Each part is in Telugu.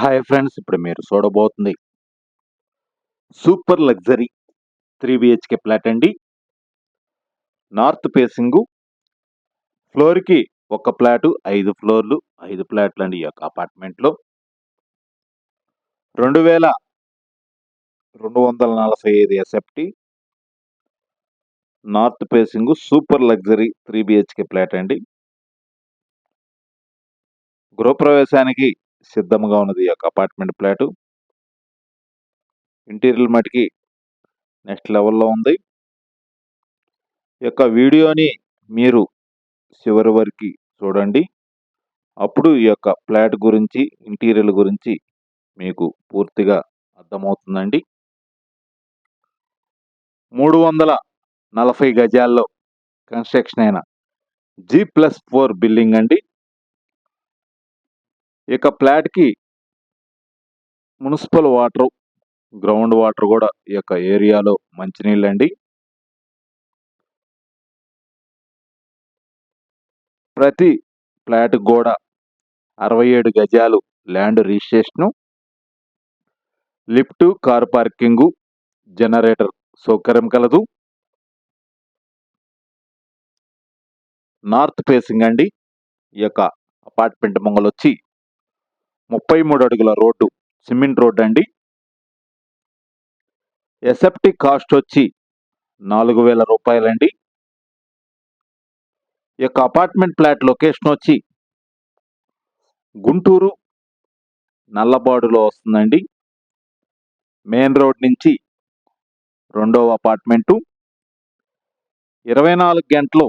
హాయ్ ఫ్రెండ్స్ ఇప్పుడు మీరు చూడబోతుంది super luxury three B H K flat అండి. నార్త్ ఫేసింగు ఫ్లోర్కి ఒక ఫ్లాటు ఐదు ఫ్లోర్లు ఐదు ఫ్లాట్లు అండి ఈ యొక్క అపార్ట్మెంట్లో. రెండు వేల రెండు వందల నలభై ఐదు S F T north facing super luxury three B H K flat అండి. గృహప్రవేశానికి సిద్ధంగా ఉన్నది ఈ యొక్క అపార్ట్మెంట్ ఫ్లాటు. ఇంటీరియర్ మటుకి నెక్స్ట్ లెవెల్లో ఉంది. ఈ యొక్క వీడియోని మీరు చివరి వరకు చూడండి. అప్పుడు ఈ యొక్క ఫ్లాట్ గురించి ఇంటీరియర్ గురించి మీకు పూర్తిగా అర్థమవుతుందండి. మూడు వందల నలభై గజాల్లో కన్స్ట్రక్షన్ అయిన జీ ప్లస్ ఫోర్ బిల్డింగ్ అండి. ఇక ఫ్లాట్కి మున్సిపల్ వాటర్ గ్రౌండ్ వాటర్ కూడా ఈ యొక్క ఏరియాలో మంచినీళ్ళండి. ప్రతి ఫ్లాట్ కూడా అరవై ఏడు గజాలు land registration lift car parking generator సౌకర్యం కలదు. నార్త్ ఫేసింగ్ అండి. ఈ యొక్క అపార్ట్మెంట్ మొంగలు వచ్చి ముప్పై మూడు అడుగుల రోడ్డు సిమెంట్ రోడ్డు అండి. ఎసెప్టిక్ కాస్ట్ వచ్చి నాలుగు వేల రూపాయలండి. ఈ యొక్క అపార్ట్మెంట్ ఫ్లాట్ లొకేషన్ వచ్చి గుంటూరు నల్లబాడులో వస్తుందండి. మెయిన్ రోడ్ నుంచి రెండవ అపార్ట్మెంటు. ఇరవై నాలుగు గంటలు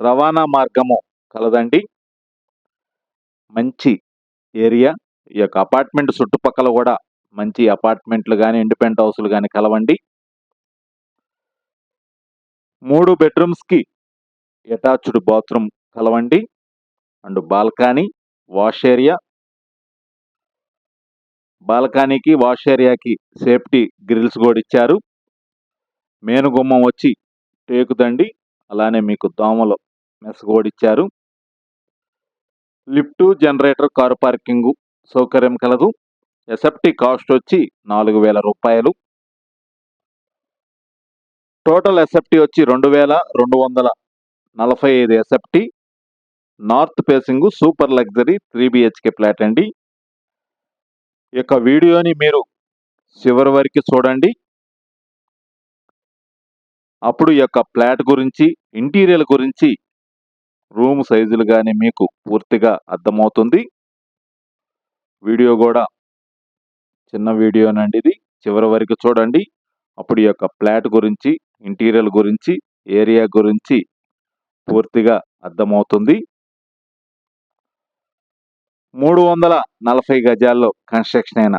రవాణా మార్గము కలదండి. మంచి ఏరియా. ఈ యొక్క అపార్ట్మెంట్ చుట్టుపక్కల కూడా మంచి అపార్ట్మెంట్లు కానీ ఇండిపెండెంట్ హౌస్లు కానీ కలవండి. మూడు బెడ్రూమ్స్కి అటాచ్డ్ బాత్రూమ్ కలవండి. And balcony wash area. బాల్కనీకి wash ఏరియాకి సేఫ్టీ గ్రిల్స్ కూడా ఇచ్చారు. మేనుగుమ్మం వచ్చి టేకుదండి అలానే మీకు దోమలు మెస్ కూడా ఇచ్చారు. లిఫ్ట్ జనరేటర్ కారు పార్కింగ్ సౌకర్యం కలదు. ఎసెప్టీ కాస్ట్ వచ్చి నాలుగు వేల రూపాయలు. టోటల్ ఎసెప్టీ వచ్చి రెండు వేల రెండు వందల నలభై ఐదు S F T north facing super luxury three B H K flat అండి. ఈ యొక్క వీడియోని మీరు చివరి వరకు చూడండి. అప్పుడు ఈ యొక్క ఫ్లాట్ గురించి ఇంటీరియర్ గురించి రూమ్ సైజులు కానీ మీకు పూర్తిగా అర్థమవుతుంది. వీడియో కూడా చిన్న వీడియోనండి ఇది. చివరి వరకు చూడండి. అప్పుడు ఈ యొక్క ఫ్లాట్ గురించి ఇంటీరియర్ గురించి ఏరియా గురించి పూర్తిగా అర్థమవుతుంది. మూడు వందల నలభై గజాల్లో కన్స్ట్రక్షన్ అయిన